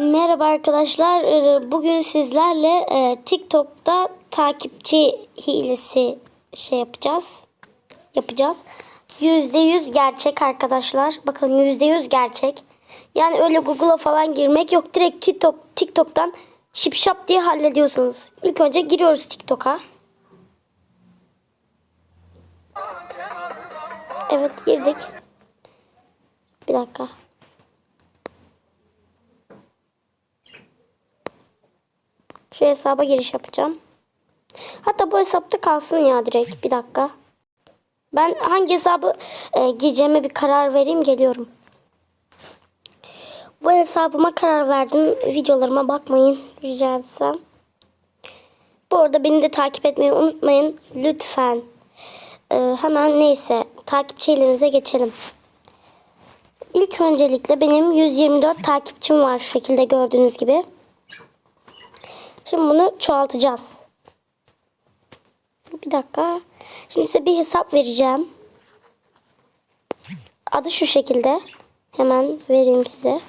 Merhaba arkadaşlar. Ee, Bugün sizlerle e, TikTok'ta takipçi hilesi şey yapacağız. Yapacağız. %100 gerçek arkadaşlar. Bakın %100 gerçek. Yani öyle Google'a falan girmek yok. Direkt TikTok TikTok'tan şip şap diye hallediyorsunuz. İlk önce giriyoruz TikTok'a. Evet girdik. Bir dakika. Şu hesaba giriş yapacağım. Hatta bu hesapta kalsın ya direkt. Bir dakika. Ben hangi hesabı e, gireceğime bir karar vereyim geliyorum. Bu hesabıma karar verdim. Videolarıma bakmayın rica etsem. Bu arada beni de takip etmeyi unutmayın. Lütfen. E, hemen neyse takipçilerinize geçelim. İlk öncelikle benim 124 takipçim var şu şekilde gördüğünüz gibi. Şimdi bunu çoğaltacağız. Bir dakika. Şimdi size bir hesap vereceğim. Adı şu şekilde. Hemen vereyim size.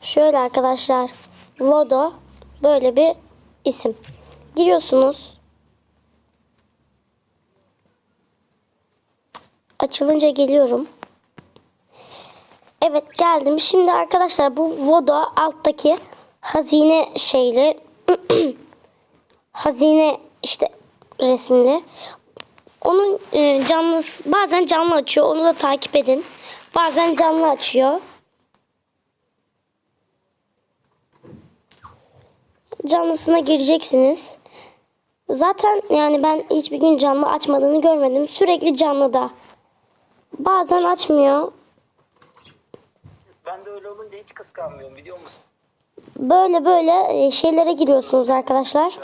Şöyle arkadaşlar. Lodo böyle bir isim. Giriyorsunuz. Açılınca geliyorum. Evet geldim. Şimdi arkadaşlar bu Vodo alttaki hazine şeyli hazine işte resimli. Onun e, canlı bazen canlı açıyor. Onu da takip edin. Bazen canlı açıyor. Canlısına gireceksiniz. Zaten yani ben hiçbir gün canlı açmadığını görmedim. Sürekli canlıda. Bazen açmıyor. Ben de öyle olunca hiç kıskanmıyorum biliyor musun? Böyle böyle e, şeylere giriyorsunuz arkadaşlar.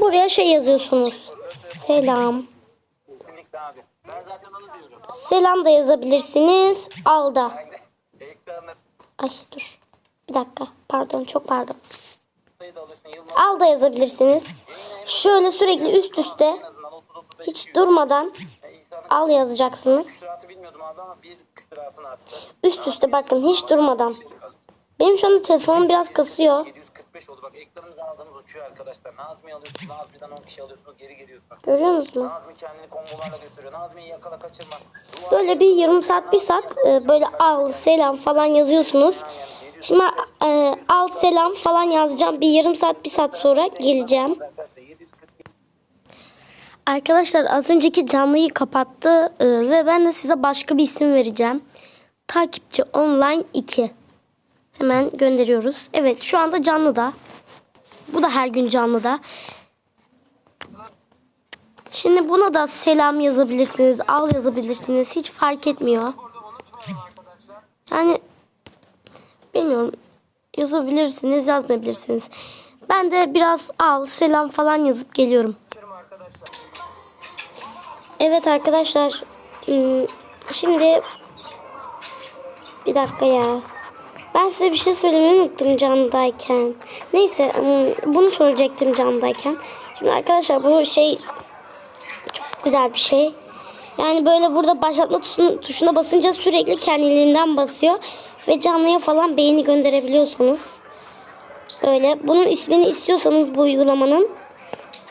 Buraya şey yazıyorsunuz. Selam. Selam da yazabilirsiniz. Al da. Aynen. Ekranı Ay dur. Bir dakika. Pardon çok pardon. da alırsın Yılmaz. Al da yazabilirsiniz. Şöyle sürekli üst üste En azından 30 35 hiç durmadan al yazacaksınız. Üst üste bakın hiç durmadan. Benim şu anda telefonum biraz kasıyor. 745 oldu bak ekranınızı aldınız uçuyor arkadaşlar. Nazmi'yi alıyorsunuz. Nazmi'den 10 kişi alıyorsunuz geri geliyorsunuz. Görüyor musunuz? Nazmi kendini kombolarla götürüyor. Nazmi'yi yakala kaçırma. Böyle bir yarım saat bir saat e, böyle al selam falan yazıyorsunuz. Şimdi e, al selam falan yazacağım. Bir yarım saat bir saat sonra geleceğim. arkadaşlar 740 Arkadaşlar az önceki canlıyı kapattı e, ve ben de size başka bir isim vereceğim. Takipçi online 2. Hemen gönderiyoruz. Evet şu anda canlıda. Bu da her gün canlıda. Şimdi buna da selam yazabilirsiniz, al yazabilirsiniz. Hiç fark etmiyor. Yani bilmiyorum. Yazabilirsiniz, yazmayabilirsiniz. Ben de biraz al, selam falan yazıp geliyorum. Evet arkadaşlar. ım, Şimdi bir dakika ya. Ben size bir şey söylemeyi unuttum canlıdayken. Neyse bunu söyleyecektim canlıdayken. Şimdi arkadaşlar bu şey çok güzel bir şey. Yani böyle burada başlatma tuşuna, basınca sürekli kendiliğinden basıyor. Ve canlıya falan beğeni gönderebiliyorsunuz. Böyle. Bunun ismini istiyorsanız bu uygulamanın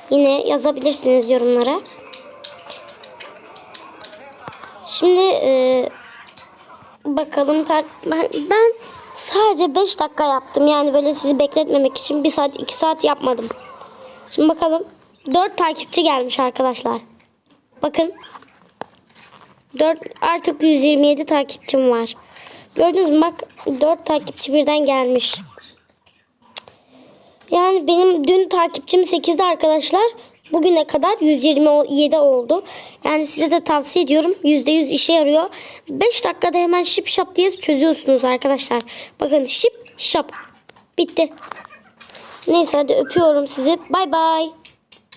yine yazabilirsiniz yorumlara. Şimdi e, bakalım ben sadece 5 dakika yaptım. Yani böyle sizi bekletmemek için 1 saat 2 saat yapmadım. Şimdi bakalım 4 takipçi gelmiş arkadaşlar. Bakın 4 artık 127 takipçim var. Gördünüz mü bak 4 takipçi birden gelmiş. Yani benim dün takipçim 8'de arkadaşlar. Bugüne kadar 127 oldu. Yani size de tavsiye ediyorum. %100 işe yarıyor. 5 dakikada hemen şip şap diye çözüyorsunuz arkadaşlar. Bakın şip şap. Bitti. Neyse hadi öpüyorum sizi. Bay bay.